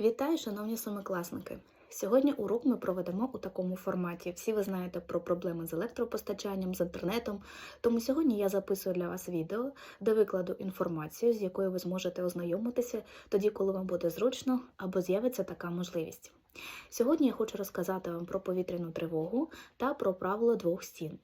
Вітаю, шановні семикласники! Сьогодні урок ми проведемо у такому форматі. Всі ви знаєте про проблеми з електропостачанням, з інтернетом. Тому сьогодні я записую для вас відео, де викладу інформацію, з якою ви зможете ознайомитися тоді, коли вам буде зручно або з'явиться така можливість. Сьогодні я хочу розказати вам про повітряну тривогу та про правило двох стін.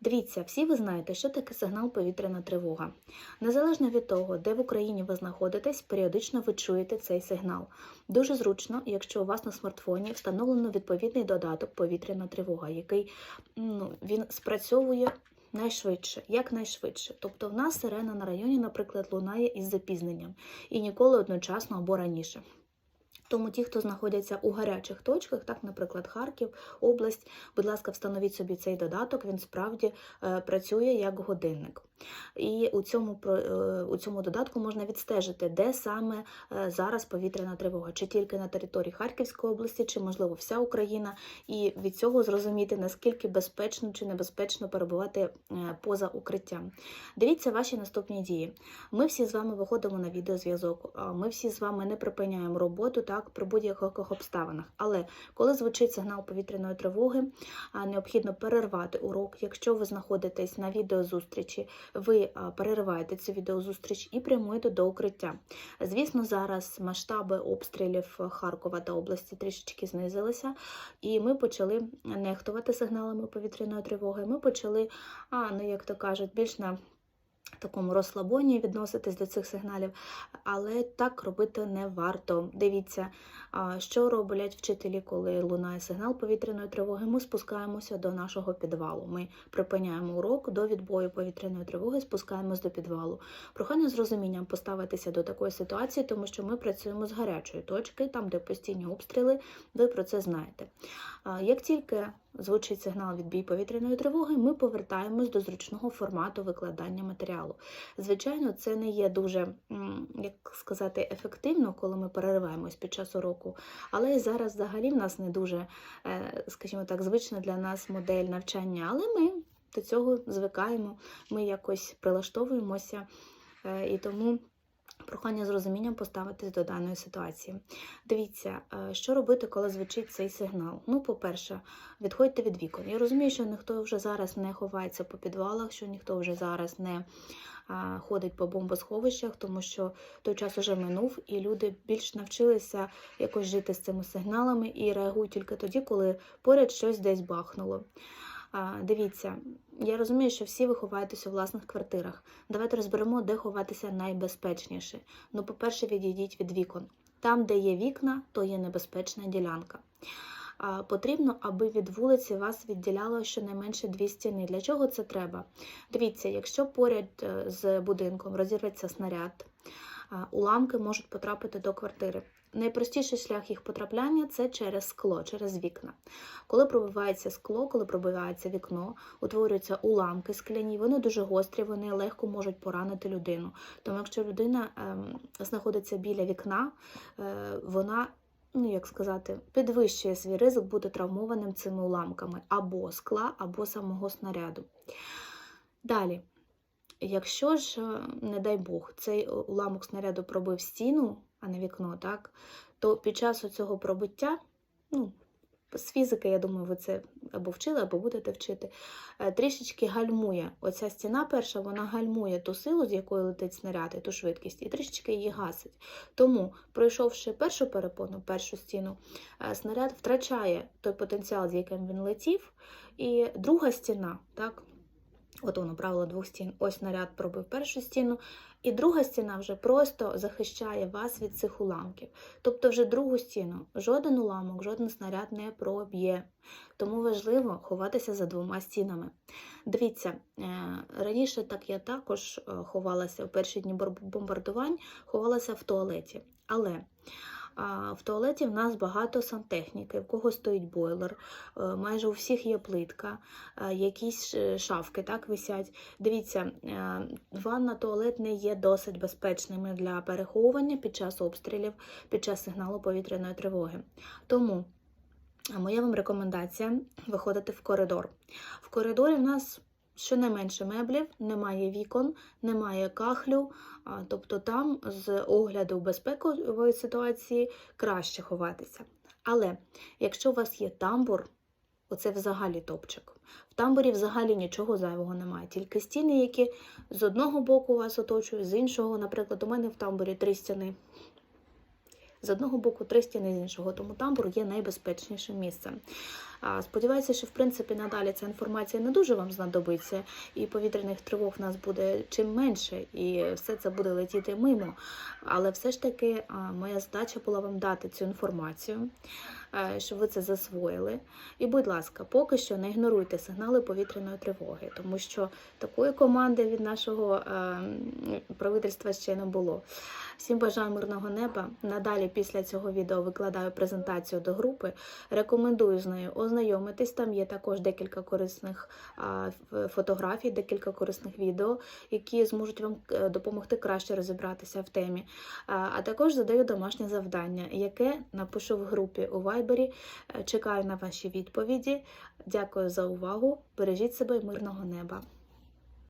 Дивіться, всі ви знаєте, що таке сигнал повітряна тривога. Незалежно від того, де в Україні ви знаходитесь, періодично ви чуєте цей сигнал. Дуже зручно, якщо у вас на смартфоні встановлено відповідний додаток повітряна тривога, який ну, він спрацьовує найшвидше, якнайшвидше. Тобто в нас сирена на районі, наприклад, лунає із запізненням і ніколи одночасно або раніше. Тому ті, хто знаходяться у гарячих точках, так, наприклад, Харків, область, будь ласка, встановіть собі цей додаток, він справді е, працює як годинник. І у цьому, е, у цьому додатку можна відстежити, де саме е, зараз повітряна тривога, чи тільки на території Харківської області, чи, можливо, вся Україна, і від цього зрозуміти, наскільки безпечно чи небезпечно перебувати поза укриттям. Дивіться ваші наступні дії. Ми всі з вами виходимо на відеозв'язок, ми всі з вами не припиняємо роботу так при будь-яких обставинах. Але коли звучить сигнал повітряної тривоги, необхідно перервати урок. Якщо ви знаходитесь на відеозустрічі, ви перериваєте цю відеозустріч і прямуєте до укриття. Звісно, зараз масштаби обстрілів Харкова та області трішечки знизилися, і ми почали нехтувати сигналами повітряної тривоги. Ми почали, а, ну як то кажуть, більш на такому розслабоні відноситись до цих сигналів, але так робити не варто. Дивіться, що роблять вчителі, коли лунає сигнал повітряної тривоги. Ми спускаємося до нашого підвалу. Ми припиняємо урок до відбою повітряної тривоги, спускаємось до підвалу. Прохання з розумінням поставитися до такої ситуації, тому що ми працюємо з гарячої точки, там, де постійні обстріли, ви про це знаєте. Як тільки звучить сигнал відбій повітряної тривоги, ми повертаємось до зручного формату викладання матеріалу. Звичайно, це не є дуже, як сказати, ефективно, коли ми перериваємось під час уроку, але і зараз взагалі в нас не дуже, е, скажімо так, звична для нас модель навчання, але ми до цього звикаємо, ми якось прилаштовуємося е, і тому. Прохання з розумінням поставитись до даної ситуації. Дивіться, е, що робити, коли звучить цей сигнал. Ну, по-перше, відходьте від вікон. Я розумію, що ніхто вже зараз не ховається по підвалах, що ніхто вже зараз не ходить по бомбосховищах, тому що той час уже минув, і люди більш навчилися якось жити з цими сигналами і реагують тільки тоді, коли поряд щось десь бахнуло. Дивіться, я розумію, що всі ви ховаєтеся у власних квартирах. Давайте розберемо, де ховатися найбезпечніше. Ну, по-перше, відійдіть від вікон. Там, де є вікна, то є небезпечна ділянка. Потрібно, аби від вулиці вас відділяло щонайменше дві стіни. Для чого це треба? Дивіться, якщо поряд е, з будинком розірветься снаряд, уламки можуть потрапити до квартири. Найпростіший шлях їх потрапляння це через скло, через вікна. Коли пробивається скло, коли пробивається вікно, утворюються уламки скляні, вони дуже гострі, вони легко можуть поранити людину. Тому якщо людина ем, знаходиться біля вікна, е, вона ну як сказати, підвищує свій ризик бути травмованим цими уламками або скла, або самого снаряду. Далі, якщо ж, е, не дай Бог, цей е, уламок снаряду пробив стіну, а не вікно, так, то під час цього пробиття, ну, з фізики, я думаю, ви це або вчили, або будете вчити, е, трішечки гальмує. Оця стіна перша, вона гальмує ту силу, з якою летить снаряд, і ту швидкість, і трішечки її гасить. Тому, пройшовши першу перепону, першу стіну, е, снаряд втрачає той потенціал, з яким він летів, і друга стіна, так, От воно правило двох стін. Ось снаряд пробив першу стіну, і друга стіна вже просто захищає вас від цих уламків. Тобто, вже другу стіну жоден уламок, жоден снаряд не проб'є. Тому важливо ховатися за двома стінами. Дивіться, е, раніше так я також е, ховалася в перші дні бомбардувань, ховалася в туалеті. Але в туалеті в нас багато сантехніки, в кого стоїть бойлер, е, майже у всіх є плитка, е, якісь е, шафки так висять. Дивіться, ванна туалет не є досить безпечними для переховування під час обстрілів, під час сигналу повітряної тривоги. Тому моя вам рекомендація виходити в коридор. В коридорі в нас щонайменше меблів, немає вікон, немає кахлю, тобто там з огляду безпекової ситуації краще ховатися. Але якщо у вас є тамбур, оце взагалі топчик. В тамбурі взагалі нічого зайвого немає, тільки стіни, які з одного боку вас оточують, з іншого, наприклад, у мене в тамбурі три стіни. З одного боку три стіни, з іншого, тому тамбур є найбезпечнішим місцем. Сподіваюся, що в принципі надалі ця інформація не дуже вам знадобиться, і повітряних тривог в нас буде чим менше, і все це буде летіти мимо. Але все ж таки моя задача була вам дати цю інформацію, е, щоб ви це засвоїли. І, будь ласка, поки що не ігноруйте сигнали повітряної тривоги, тому що такої команди від нашого е, правительства ще не було. Всім бажаю мирного неба. Надалі після цього відео викладаю презентацію до групи. Рекомендую з нею ознайомитись. Там є також декілька корисних фотографій, декілька корисних відео, які зможуть вам е, допомогти краще розібратися в темі. А, а також задаю домашнє завдання, яке напишу в групі у Вайбері. Е, Чекаю на ваші відповіді. Дякую за увагу. Бережіть себе і мирного неба.